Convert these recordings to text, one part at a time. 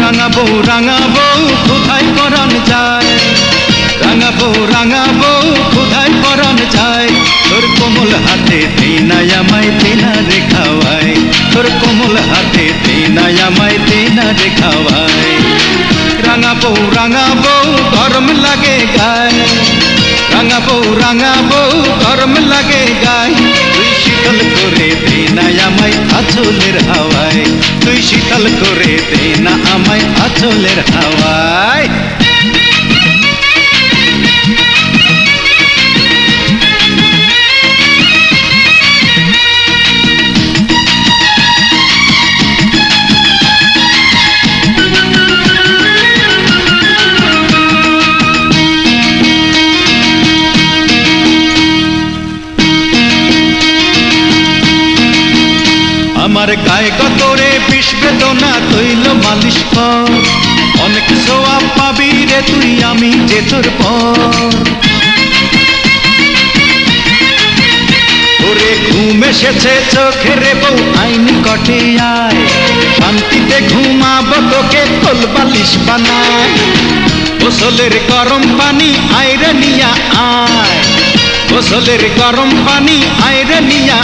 রাঙাবো রাঙাবো, কোথায় পরাণ যায় রাঙাবো রাঙাবো, কোথায় পরাণ যায় তোর কোমল হাতে তেনাই আমায় তেনা রেখাওয়ায় তোর কোমল হাতে তেনাই আমায় তেনা রেখাওয়ায় রাঙাবো রাঙাবো, গরম লাগে গায়। রাঙাবো রাঙাবো, গরম শীতল করে দে না আমায় আচলের হাওয়ায়। আমার গায়ে কতরে বিষ বেদনা তৈল মালিশ কর। অনেক সোয়াব পাবি রে তুই, আমি যে তোর পর। ওরে ঘুম এসেছে চোখে রে বউ আইন আয়। শান্তিতে ঘুমাবো, তোকে বালিশ বানায়। গরম পানি নিয়া আয়। গোসলের গরম পানি নিয়া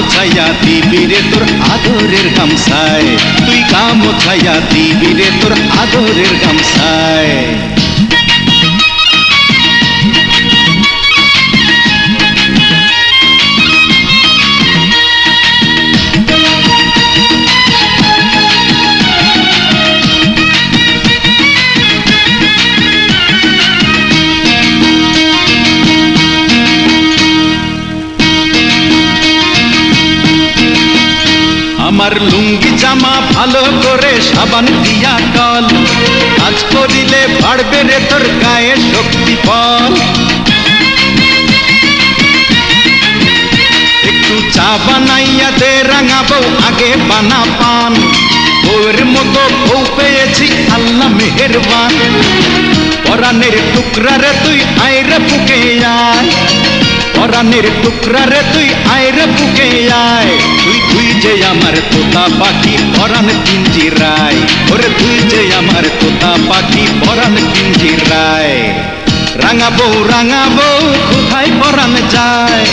মোছাইয়া দিবি রে তোর আদরের গামছায়। তুই কাম মোছাইয়া দিবি রে তোর আদরের গামছায়। আমার লুঙ্গি জামা ভালো করে সাবান দিয়া টল। কাজ করিলে বাড়বে রে তোর গায়ে শক্তি ফল একটু চা বানাইয়া দে, রাঙাবো, আগে বানা পান। বউয়ের মতো বউ পেয়েছি, আল্লাহ মেহেরবান। পরানের টুকরা রে তুই আইরে বুকে আয়। পরানের টুকরা রে তুই আইরে বুকে আয়। আমার তোতা পাখি পরান পিঞ্জিরায় ওরে তুই যে আমার তোতা পাখি পরান পিঞ্জিরায় রাঙাবো রাঙাবো, কোথায় পরান যায়?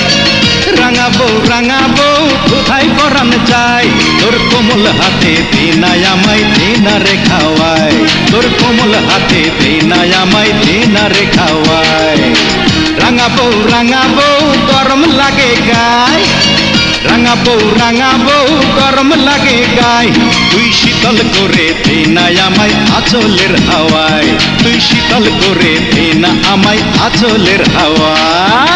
রাঙাবো রাঙাবো, কোথায় পরান যায়? তোর কোমল হাতে দেনায় আমায় দেনা রে খাওয়ায়। তোর কোমল হাতে দেনায় আমায় দেনা রে খাওয়ায়। রাঙাবো রাঙাবো, গরম লাগে গায়। রাঙাবো রাঙাবো, গরম লাগে গায়। তুই শীতল করে দে না আমায় আচলের হাওয়ায়। তুই শীতল করে দে না আমায় আচলের হাওয়ায়।